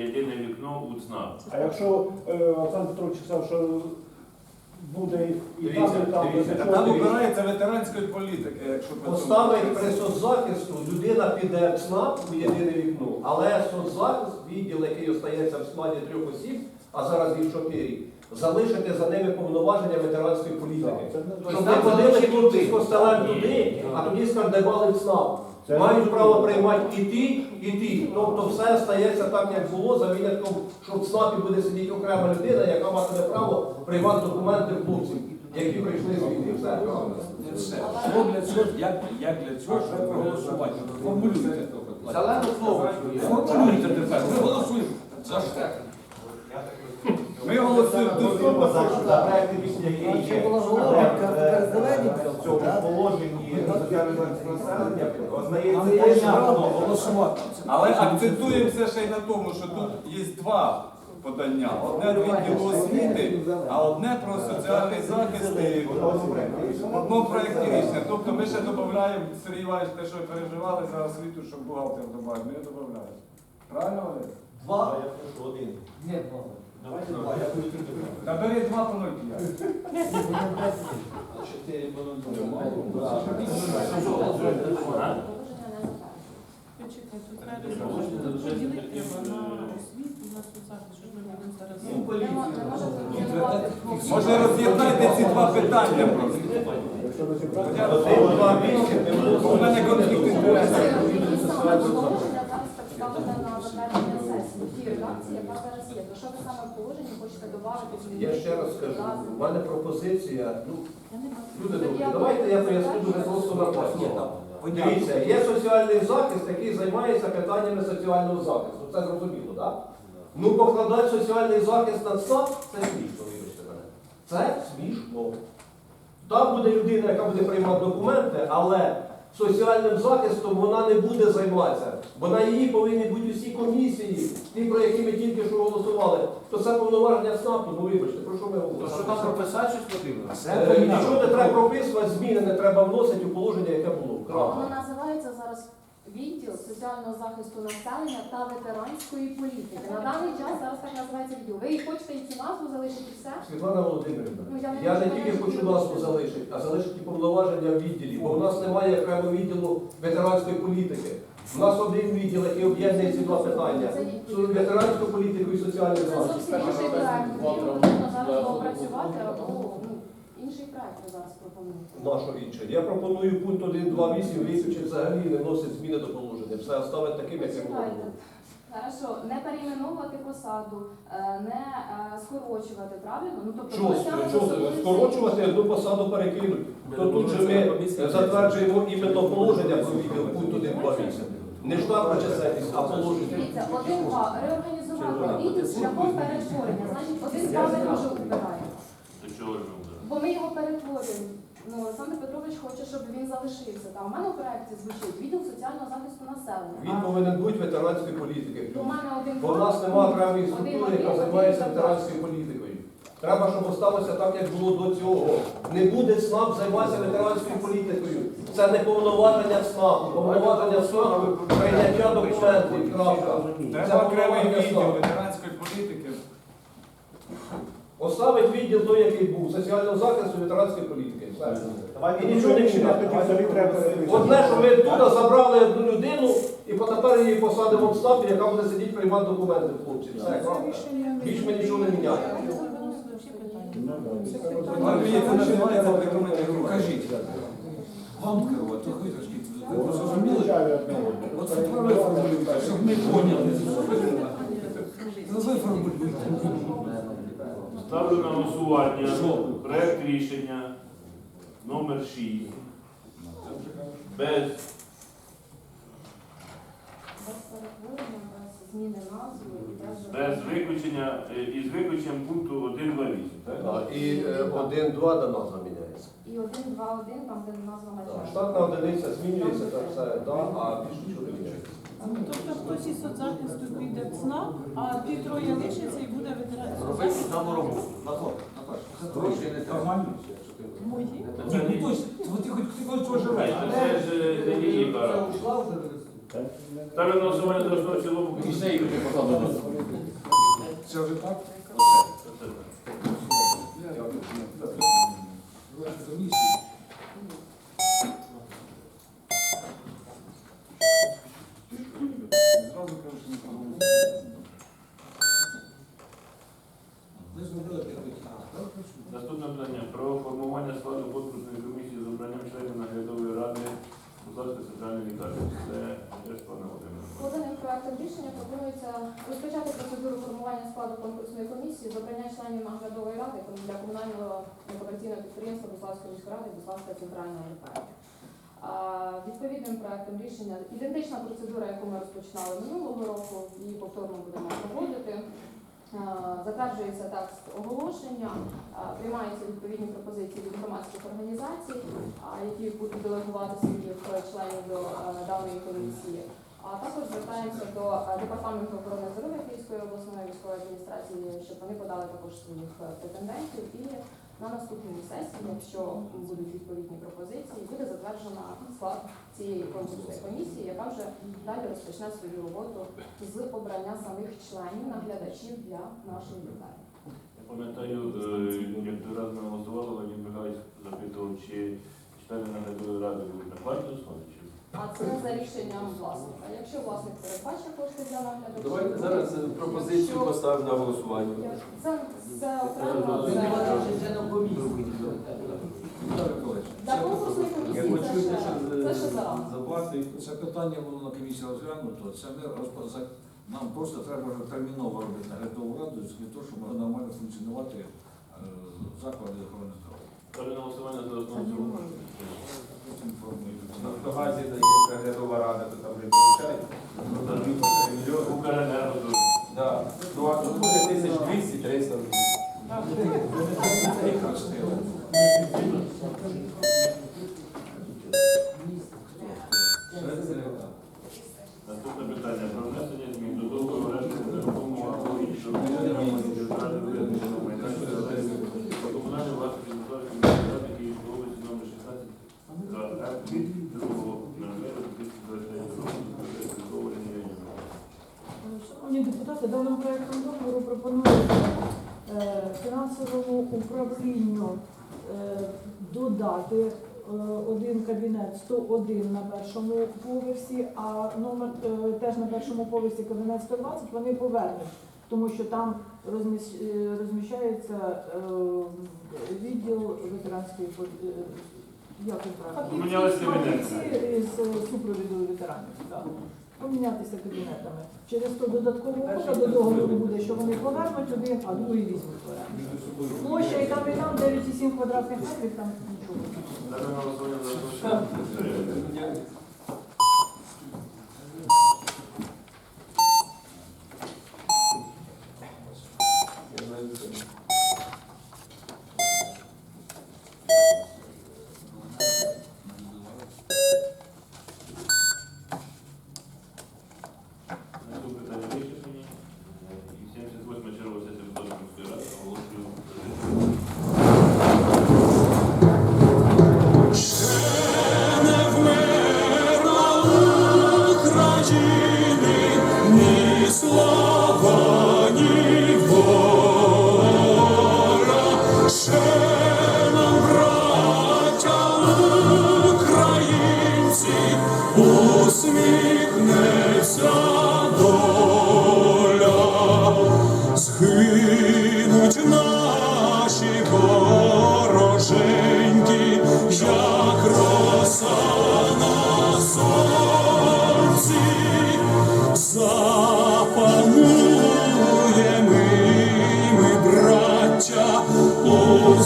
єдине вікно у ЦНАП. А якщо е, Олександр Петрович сказав, що буде і там, Дивіться, і там, дивіться, то а чого там обирається ветеранської політики, якщо цьому- Поставить при соцзахисту, людина піде в ЦНАП у єдине вікно, але соцзахист, відділ, який остається в складі трьох осіб, а зараз їх чотири, залишити за ними повноваження ветеранської політики. Так, це не- Щоб не ходили туди, а тоді скандибали в ЦНАП. Це- Мають право приймати і ті, і ті. Тобто все стається так, як було, за винятком, що в ЦНАПі буде сидіти окрема людина, яка матиме право приймати документи в хлопців, які прийшли з війни. Все. Що для цього, як, як для цього треба проголосувати? Формулюйте. Зелену є. Формулюйте тепер. Ми голосуємо. За що? Ми голосуємо до Голосуємо за, за рішення, який є. Але в цьому положенні населення ознається голосувати. Але акцентуємося ще й на тому, що тут є два подання. Одне від відділу освіти, а одне про соціальний захист і в одному проєкті рішення. Тобто ми ще додаємо, Сергій Іванович, те, що переживали за освіту, щоб бухгалтер додав, ми додаємо. Правильно? Два. Ні, два. Та бери два по 0,5. Почекай, тут треба поділити на освіту, на соцзахист, що ми будемо зараз. Може роз'єднайте ці два питання просто. Якщо розібрати, Один, два, було. У мене конфлікт інтересів. Саме положення зараз представлене на сесії. В тій редакції, яка зараз саме в положенні хочете додати? Я ще раз скажу, у мене пропозиція, ну, люди добрі, давайте я поясню дуже просто на пасні. Дивіться, є соціальний захист, який займається питаннями соціального захисту. Це зрозуміло, так? Ну, покладати соціальний захист на САП, це смішно, вибачте мене. Це смішно. Там буде людина, яка буде приймати документи, але соціальним захистом вона не буде займатися. Бо на її повинні бути усі комісії, ті, про які ми тільки що голосували. То це повноваження СНАПу, ну вибачте, про що ми говоримо? Що там прописати щось потрібно? Е, Нічого не треба прописувати, зміни не треба вносити у положення, яке було. Крапка. Воно називається зараз відділ соціального захисту населення та ветеранської політики. На даний час зараз так називається відділ. Ви хочете і цю назву залишити все? Світлана Володимирівна, Ну, я не я не тільки хочу назву залишити, а залишити повноваження в відділі, бо в нас немає окремого відділу ветеранської політики. У нас один відділ, який об'єднує ці два питання. Ветеранську політику і соціальний Це захист. зовсім інший проект. Він потрібно зараз доопрацювати або інший проект ви зараз пропонуєте. Нашого інше. Я пропоную пункт 1.2.8 виключити взагалі не вносить зміни до положення. Все оставить таким, як воно Почекайте. було. Хорошо, не перейменовувати посаду, е, не е, скорочувати, правильно? Ну, тобто, Чого ми саме чого скорочувати одну посаду перекинути? То тут же ми затверджуємо іменно положення про відділ пункт 1.2.8. Не штатна чисельність, а положення. Дивіться, один-два, реорганізувати відділ шляхом перетворення. Значить, один-два ми дуже убираємо. До чого ж ми? Бо ми його перетворюємо. Ну, Олександр Петрович хоче, щоб він залишився. Там у мене у проєкті звучить відділ соціального захисту населення. Він А повинен бути ветеранської політики. У мене один Бо в нас немає окремої структури, яка займається ветеранською політикою. Треба, щоб осталося так, як було до цього. Не буде СНАП займатися ветеранською політикою. Це не повноваження СНАПу. Повноваження СНАПу прийняття документів. Крапка. Це Треба окремий повноваження відділ СНАПу. ветеранської політики. Оставить відділ той, який був, соціального захисту ветеранської політики. Все. І нічого не переписати. Одне, що ми тут забрали одну людину і тепер її посадимо в СНАПі, яка буде сидіти приймати документи хлопці. Все, крапка. Більш ми нічого не міняємо. Ну, це це. Кажіть. Вам керувати, ви зрозуміли? одного. Оце правильно формулюйте, щоб ми поняли. Ну ви формулюйте. Ставлю на голосування проект рішення номер 6 без зміни назви і без без виключення е, із виключенням пункту 1.2.8. так? Так, І е, один-два до назва міняється. І один, два, один, там де назва начальника. Штатна одиниця змінюється, так все, да, а більше міняється. Тобто хтось із соцзахисту піде в ЦНАП, а ті троє лишаться і буде ветеран. Робити саму роботу. Нормально. Мої. Ні, ну то есть, ти хоч ти хоч чого живеш. Це ж е, не її пара. Ставлю на голосування основу в цілому. Це вже так? Це так. Ваші комісії. Зразу кажу, що не проголосували. Ми зробили перший час. Наступне питання про формування складу конкурсної комісії з обранням членів наглядової ради Бузлавської центральної лікарні. Це теж пане Володимире. Поданим проектом рішення пропонується розпочати процедуру формування складу конкурсної комісії з обрання членів наглядової ради для комунального некомерційного підприємства Буславської міської ради Буславська центральна лікарня. Відповідним проектом рішення ідентична процедура, яку ми розпочинали минулого року, її повторно будемо проводити. Затверджується текст оголошення, приймаються відповідні пропозиції від громадських організацій, які будуть делегувати своїх е, членів до даної комісії. А також звертаємося до е, департаменту охорони здоров'я Київської обласної військової адміністрації, щоб вони подали також своїх е, претендентів. І на наступній сесії, якщо будуть відповідні пропозиції, буде затверджена склад цієї конкурсної комісії, яка вже далі розпочне свою роботу з обрання самих членів наглядачів для нашої лікарні. Я пам'ятаю, е, як той раз ми голосували, Вадим Михайлович запитував, чи члени наглядової ради будуть на платній основі, це за рішенням власника. Якщо власник передбачить кошти для наглядачів, Давайте зараз е, пропозицію поставимо на голосування. Це, це окремо. Це... Для конкурсної комісії це ще, це ще зарано. Заплати. Це питання було на комісії розглянуто. Це ми розпо- за- нам просто треба вже терміново робити наглядову раду для того, щоб могли нормально функціонувати е, заклади охорони здоров'я. ставлю на голосування за основу в цілому. Потім формуємо. Нафтогазі дає наглядова рада, то там вже получають. Укренерго Так. Да. Ну а тут буде 1200 300 даним проектом договору пропонується е, фінансовому управлінню е, додати е, один кабінет 101 на першому поверсі, а номер теж на першому поверсі кабінет 120 вони повернуть, тому що там розміщається відділ ветеранської як правильно? Кабінети. З супровіду ветеранів. Помінятися кабінетами. Через то додаткова угода до договору буде, що вони повернуть один, а другий візьмуть в. Площа і там, і там 9,7 квадратних метрів, там нічого. чини, ні слава, ні. Ще нам, браття українці, усміхнеться.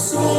soul.